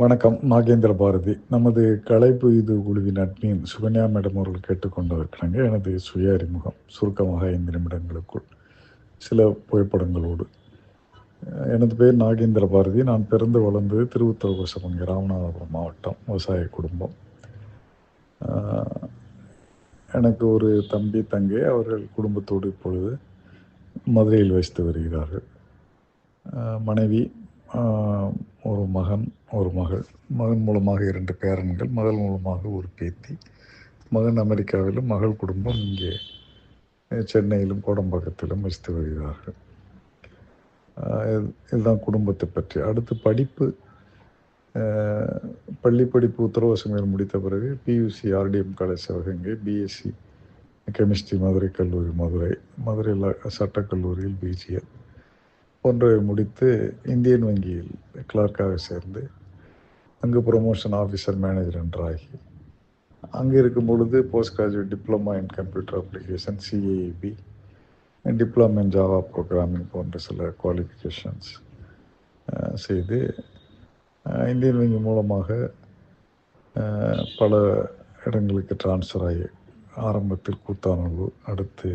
வணக்கம் நாகேந்திர பாரதி. நமது கலைப்பு இது குழுவின் அட்மின் சுகன்யா மேடம் அவர்கள் கேட்டுக்கொண்டிருக்கிறாங்க. எனது சுய அறிமுகம் சுருக்கமாக ஐந்து நிமிடங்களுக்குள் சில புகைப்படங்களோடு. எனது பேர் நாகேந்திர பாரதி. நான் பிறந்து வளர்ந்தது திருவுத்தரகுசமங்கை ராமநாதபுரம் மாவட்டம் விவசாய குடும்பம். எனக்கு ஒரு தம்பி தங்கை. அவர்கள் குடும்பத்தோடு இப்பொழுது மதுரையில் வசித்து வருகிறார்கள். மனைவி ஒரு மகன் ஒரு மகள். மகன் மூலமாக இரண்டு பேரன்கள் மகள் மூலமாக ஒரு பேத்தி. மகன் அமெரிக்காவிலும் மகள் குடும்பம் இங்கே சென்னையிலும் கோடம்பாக்கத்திலும் வசித்து வருகிறார்கள். இதுதான் குடும்பத்தை பற்றி. அடுத்து படிப்பு. பள்ளி படிப்பு உத்தரவாசமையில் முடித்த பிறகு PUC RTM college Sivaganga BSc chemistry Madurai கல்லூரி மதுரை. மதுரையில் சட்டக்கல்லூரியில் பிஜிஎல் போன்றவை முடித்து இந்தியன் வங்கியில் கிளார்க்காக சேர்ந்து அங்கு ப்ரொமோஷன் ஆஃபீஸர் மேனேஜர் என்றாகி அங்கே இருக்கும் பொழுது post graduate diploma in computer application CAEP diploma in Java programming போன்ற சில குவாலிஃபிகேஷன்ஸ் செய்து இந்தியன் வங்கி மூலமாக பல இடங்களுக்கு ட்ரான்ஸ்ஃபர் ஆகி ஆரம்பத்தில் கூத்தானூர் அடுத்து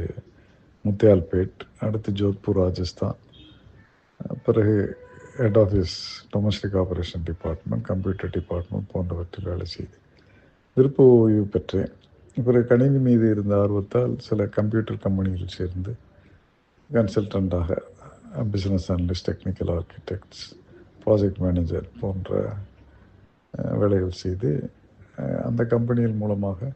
முத்தியால்பேட் அடுத்து ஜோத்பூர் ராஜஸ்தான் பிறகு head office domestic operation department computer department போன்றவற்றில் வேலை செய்து விருப்ப ஓய்வு பெற்றேன். பிறகு கணினி மீது இருந்த ஆர்வத்தால் சில கம்ப்யூட்டர் கம்பெனியில் சேர்ந்து கன்சல்டண்ட்டாக business analyst technical architects project manager போன்ற வேலைகள் செய்து அந்த கம்பெனிகள் மூலமாக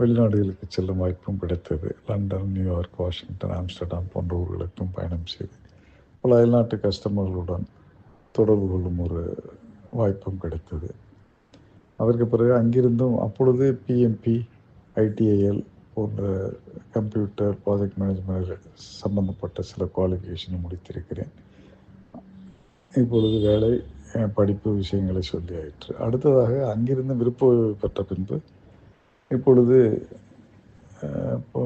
வெளிநாடுகளுக்கு செல்லும் வாய்ப்பும் கிடைத்தது. லண்டன் நியூயார்க் வாஷிங்டன் ஆம்ஸ்டர்டாம் போன்ற ஊர்களுக்கும் பயணம் செய்து பல அயல்நாட்டு கஸ்டமர்களுடன் தொடர்பு கொள்ளும் ஒரு வாய்ப்பும் கிடைத்தது. அதற்கு பிறகு அங்கிருந்தும் அப்பொழுது பிஎம்பி ஐடிஐஎல் போன்ற கம்ப்யூட்டர் ப்ராஜெக்ட் மேனேஜ்மெண்ட் சம்பந்தப்பட்ட சில குவாலிஃபிகேஷனை முடித்திருக்கிறேன். இப்பொழுது வேலை படிப்பு விஷயங்களை சொல்லி ஆயிற்று. அடுத்ததாக அங்கிருந்து விருப்ப ஓய்வு பெற்ற பின்பு இப்பொழுது இப்போ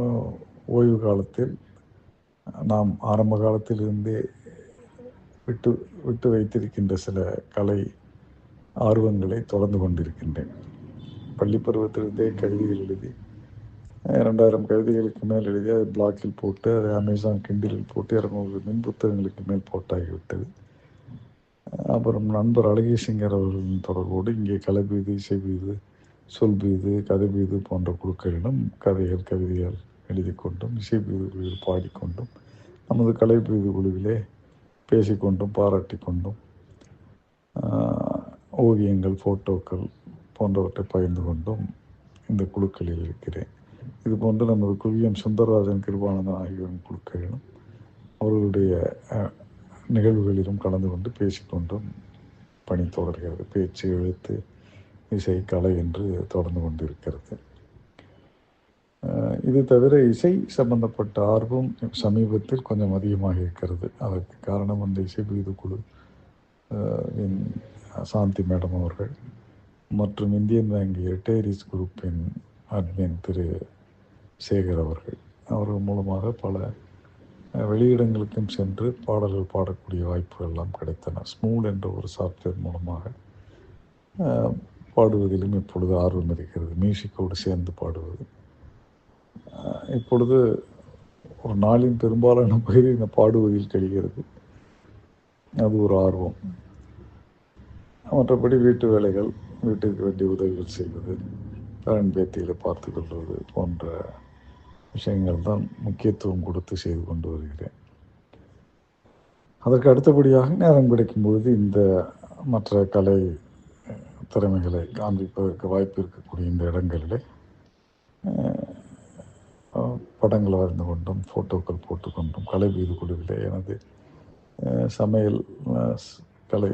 ஓய்வு காலத்தில் நாம் ஆரம்ப காலத்திலிருந்தே விட்டு விட்டு வைத்திருக்கின்ற சில கலை ஆர்வங்களை தொடர்ந்து கொண்டிருக்கின்றேன். பள்ளி பருவத்திலிருந்தே கவிதைகள் எழுதி ரெண்டாயிரம் கவிதைகளுக்கு மேல் எழுதி அதை பிளாக்கில் போட்டு அதை அமேசான் கிண்டிலில் போட்டு இரநூறு மின் புத்தகங்களுக்கு மேல் போட்டாகிவிட்டது அப்புறம் நண்பர் அழகேசிங்கர் அவர்களின் தொடர்போடு இங்கே கலைபீது இசைபீது சொல்பீது கதைபீது போன்ற குழுக்களிடம் கதைகள் கவிதைகள் எழுதி கொண்டும் இசைபீது குழுவில் பாடிக்கொண்டும் நமது கலைபீது குழுவிலே பேசிக்கொண்டும் பாராட்டி கொண்டும் ஓவியங்கள் ஃபோட்டோக்கள் போன்றவற்றை பகிர்ந்து கொண்டும் இந்த குழுக்களில் இருக்கிறேன். இது போன்று நமது குவியம் சுந்தரராஜன் கிருபானந்தன் ஆகியோரின் குழுக்களிலும் அவர்களுடைய நிகழ்வுகளிலும் கலந்து கொண்டு பேசிக்கொண்டும் பணி தொடர்கிறது பேச்சு எழுத்து இசை கலை என்று தொடர்ந்து கொண்டிருக்கிறது. இது தவிர இசை சம்பந்தப்பட்ட ஆர்வம் சமீபத்தில் கொஞ்சம் அதிகமாக இருக்கிறது. அதற்கு காரணம் அந்த இசை விருது குழு சாந்தி மேடம் அவர்கள் மற்றும் இந்தியன் வங்கி ரிட்டையரிஸ் குரூப்பின் அட்மின் திரு சேகர் அவர்கள். அவர்கள் மூலமாக பல வெளியிடங்களுக்கும் சென்று பாடல்கள் பாடக்கூடிய வாய்ப்புகள் எல்லாம் கிடைத்தன. ஸ்மூல் என்ற ஒரு சாஃப்ட்வேர் மூலமாக பாடுவதிலும் இப்பொழுது ஆர்வம் இருக்கிறது. மியூசிக்கோடு சேர்ந்து பாடுவது. இப்பொழுது ஒரு நாளின் பெரும்பாலான பகுதி இந்த பாடுவதில் கழிகிறது அது ஒரு ஆர்வம். மற்றபடி வீட்டு வேலைகள் வீட்டுக்கு வேண்டிய உதவிகள் செய்வது பேரன் பேத்திகளை பார்த்து கொள்வது போன்ற விஷயங்கள் தான் முக்கியத்துவம் கொடுத்து செய்து கொண்டு வருகிறேன். அதற்கு அடுத்தபடியாக நேரம் கிடைக்கும் பொழுது இந்த மற்ற கலை திறமைகளை காண்பிப்பதற்கு வாய்ப்பு இருக்கக்கூடிய இந்த இடங்களிலே படங்கள் வரைந்து கொண்டும் ஃபோட்டோக்கள் போட்டுக்கொண்டும் கலை வீது குழுவிலே எனது சமையல் கலை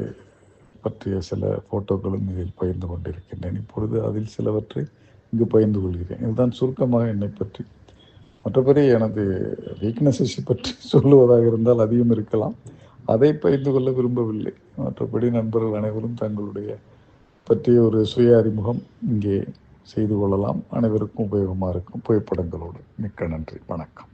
பற்றிய சில ஃபோட்டோக்களும் இதில் பகிர்ந்து கொண்டிருக்கின்றேன். இப்பொழுது அதில் சிலவற்றை இங்கு பகிர்ந்து கொள்கிறேன். இதுதான் சுருக்கமாக என்னை பற்றி. மற்றபடி எனது வீக்னஸஸ் பற்றி சொல்லுவதாக இருந்தால் அதிகம் இருக்கலாம். அதை பகிர்ந்து கொள்ள விரும்பவில்லை. மற்றபடி நண்பர்கள் அனைவரும் தங்களுடைய பற்றிய ஒரு சுய அறிமுகம் இங்கே செய்து கொள்ளலாம். அனைவருக்கும் உபயோகமாக இருக்கும். புகைப்படங்களோடு. மிக்க நன்றி. வணக்கம்.